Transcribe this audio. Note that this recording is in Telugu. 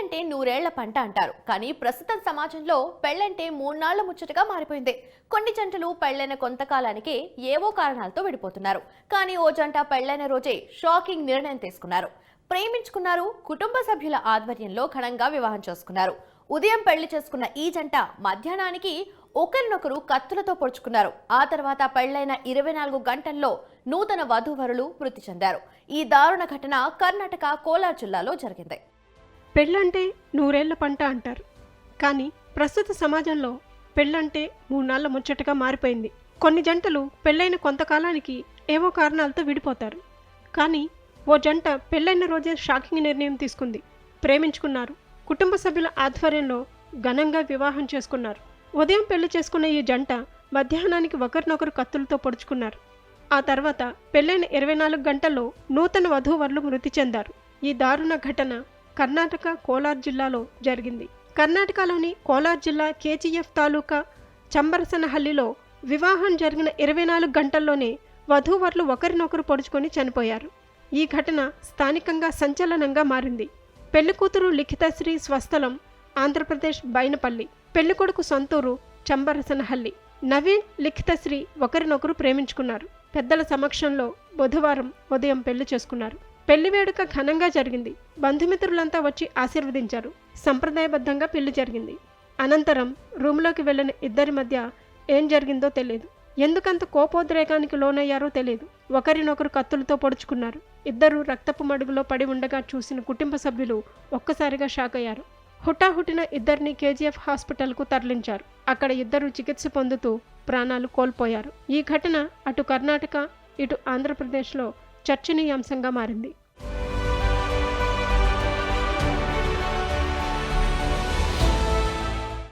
పెళ్ళంటే నూరేళ్ళ పంట అంటారు. కానీ ప్రస్తుతం సమాజంలో పెళ్ళంటే మూడునాళ్ళ ముచ్చటగా మారిపోయింది. కొన్ని జంటలు పెళ్ళైన కొంతకాలానికే ఏవో కారణాలతో విడిపోతున్నారు. కానీ ఓ జంట పెళ్ళైన రోజే షాకింగ్ నిర్ణయం తీసుకున్నారు. ప్రేమించుకున్నారు కుటుంబ సభ్యుల ఆధ్వర్యంలో ఘనంగా వివాహం చేసుకున్నారు. ఉదయం పెళ్ళి చేసుకున్న ఈ జంట మధ్యాహ్నానికి ఒకరినొకరు కత్తులతో పొడుచుకున్నారు. ఆ తర్వాత పెళ్ళైన ఇరవై నాలుగు గంటల్లో నూతన వధూవరులు మృతి చెందారు. ఈ దారుణ ఘటన కర్ణాటక కోలార్ జిల్లాలో జరిగింది. పెళ్ళంటే నూరేళ్ళ పంట అంటారు. కానీ ప్రస్తుత సమాజంలో పెళ్ళంటే మూడునాళ్ళ ముచ్చటగా మారిపోయింది. కొన్ని జంటలు పెళ్ళైన కొంతకాలానికి ఏవో కారణాలతో విడిపోతారు. కానీ ఓ జంట పెళ్ళైన రోజే షాకింగ్ నిర్ణయం తీసుకుంది. ప్రేమించుకున్నారు. కుటుంబ సభ్యుల ఆధ్వర్యంలో ఘనంగా వివాహం చేసుకున్నారు. ఉదయం పెళ్ళి చేసుకున్న ఈ జంట మధ్యాహ్నానికి ఒకరినొకరు కత్తులతో పొడుచుకున్నారు. ఆ తర్వాత పెళ్ళైన ఇరవై నాలుగు గంటల్లో నూతన వధూవరులు మృతి చెందారు. ఈ దారుణ ఘటన కర్ణాటక కోలార్ జిల్లాలో జరిగింది. కర్ణాటకలోని కోలార్ జిల్లా కేజీఎఫ్ తాలూకా చంబరసనహల్లిలో వివాహం జరిగిన ఇరవై నాలుగు గంటల్లోనే వధూవరులు ఒకరినొకరు పొడుచుకొని చనిపోయారు. ఈ ఘటన స్థానికంగా సంచలనంగా మారింది. పెళ్ళికూతురు లిఖితశ్రీ స్వస్థలం ఆంధ్రప్రదేశ్ బైనపల్లి పెళ్ళికొడుకు సొంతూరు చంబరసనహల్లి. నవీన్ లిఖితశ్రీ ఒకరినొకరు ప్రేమించుకున్నారు. పెద్దల సమక్షంలో బుధవారం ఉదయం పెళ్ళి చేసుకున్నారు. పెళ్ళి వేడుక ఘనంగా జరిగింది. బంధుమిత్రులంతా వచ్చి ఆశీర్వదించారు. సంప్రదాయబద్ధంగా పెళ్ళి జరిగింది. అనంతరం రూమ్లోకి వెళ్ళిన ఇద్దరి మధ్య ఏం జరిగిందో తెలియదు. ఎందుకంత కోపోద్రేకానికి లోనయ్యారో తెలియదు. ఒకరినొకరు కత్తులతో పొడుచుకున్నారు. ఇద్దరు రక్తపు మడుగులో పడి ఉండగా చూసిన కుటుంబ సభ్యులు ఒక్కసారిగా షాక్ అయ్యారు. హుటాహుటిన ఇద్దరిని కేజీఎఫ్ హాస్పిటల్కు తరలించారు. అక్కడ ఇద్దరు చికిత్స పొందుతూ ప్రాణాలు కోల్పోయారు. ఈ ఘటన అటు కర్ణాటక ఇటు ఆంధ్రప్రదేశ్లో చర్చనీయాంశంగా మారింది.